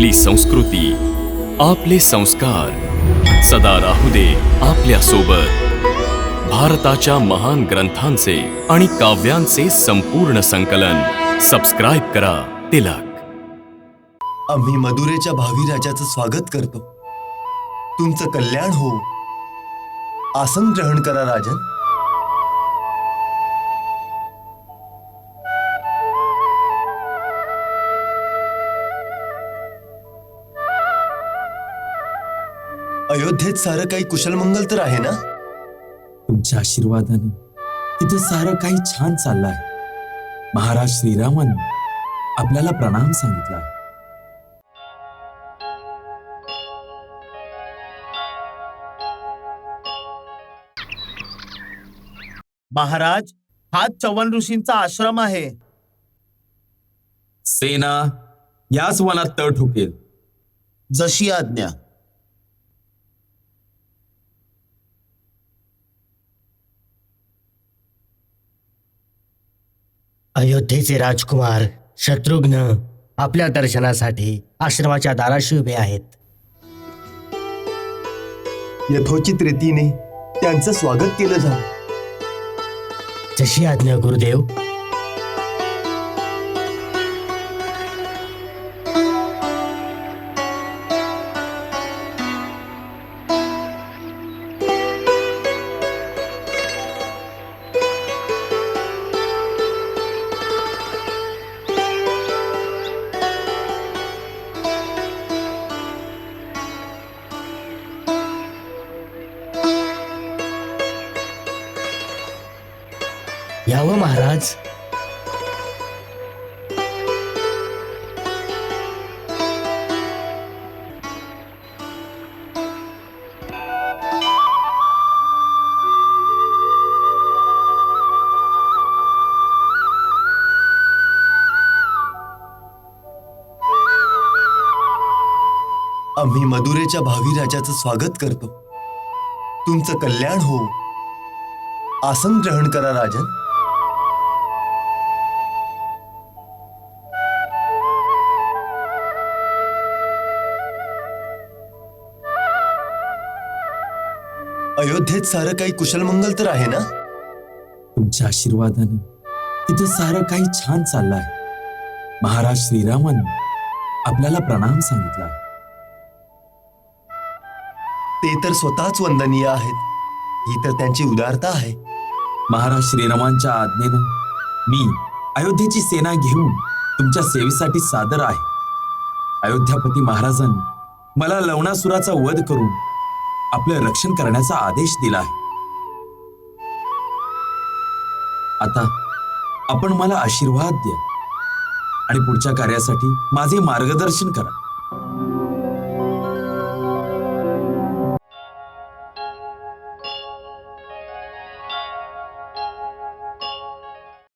आपली संस्कृती आपले संस्कार. सदा राहू दे आपल्यासोबत भारताच्या महान ग्रंथांचे आणि काव्यांचे संपूर्ण संकलन. सबस्क्राईब करा तिलक. आम्ही मदुरेच्या भावी राजाचं स्वागत करतो. तुमचं कल्याण हो. आसन ग्रहण करा राजन. अयोध्येत सारं काही कुशलमंगल तर आहे ना? तुमच्या आशीर्वादानं तिथं सारं काही छान चाललं आहे महाराज श्रीरामांनी आपल्याला प्रणाम सांगितला आहे. महाराज हाच चव्हाण ऋषींचा आश्रम आहे. सेना याच वनात तळ ठोकेल. जशी आज्ञा. अयोध्येचे राजकुमार शत्रुघ्न आपल्या दर्शनासाठी आश्रमाच्या दाराशी उभे आहेत. यथोचित रीतीने त्यांचं स्वागत केलं जावं. जशी आज्ञा गुरुदेव यावं महाराज. आम्ही मदुरेच्या भावी राजाचं स्वागत करतो. तुमचं कल्याण हो. आसन ग्रहण करा राजन. अयोध्येत सारं काही कुशलमंगल तर आहे ना? तुमच्या आशीर्वादानं तिथं सारं काही छान चाललं आहे महाराज श्रीरामांनी आपल्याला प्रणाम सांगितला ते तर स्वतःच वंदनीय आहेत. ही तर त्यांची उदारता आहे. महाराज श्रीरामांच्या आज्ञेनं मी अयोध्येची सेना घेऊन तुमच्या सेवेसाठी सादर आहे. अयोध्यापती महाराजांनी मला लवणासुराचा वध करून आपलं रक्षण करण्याचा आदेश दिला आहे. आता आपण मला आशीर्वाद द्या आणि पुढच्या कार्यासाठी माझे मार्गदर्शन करा.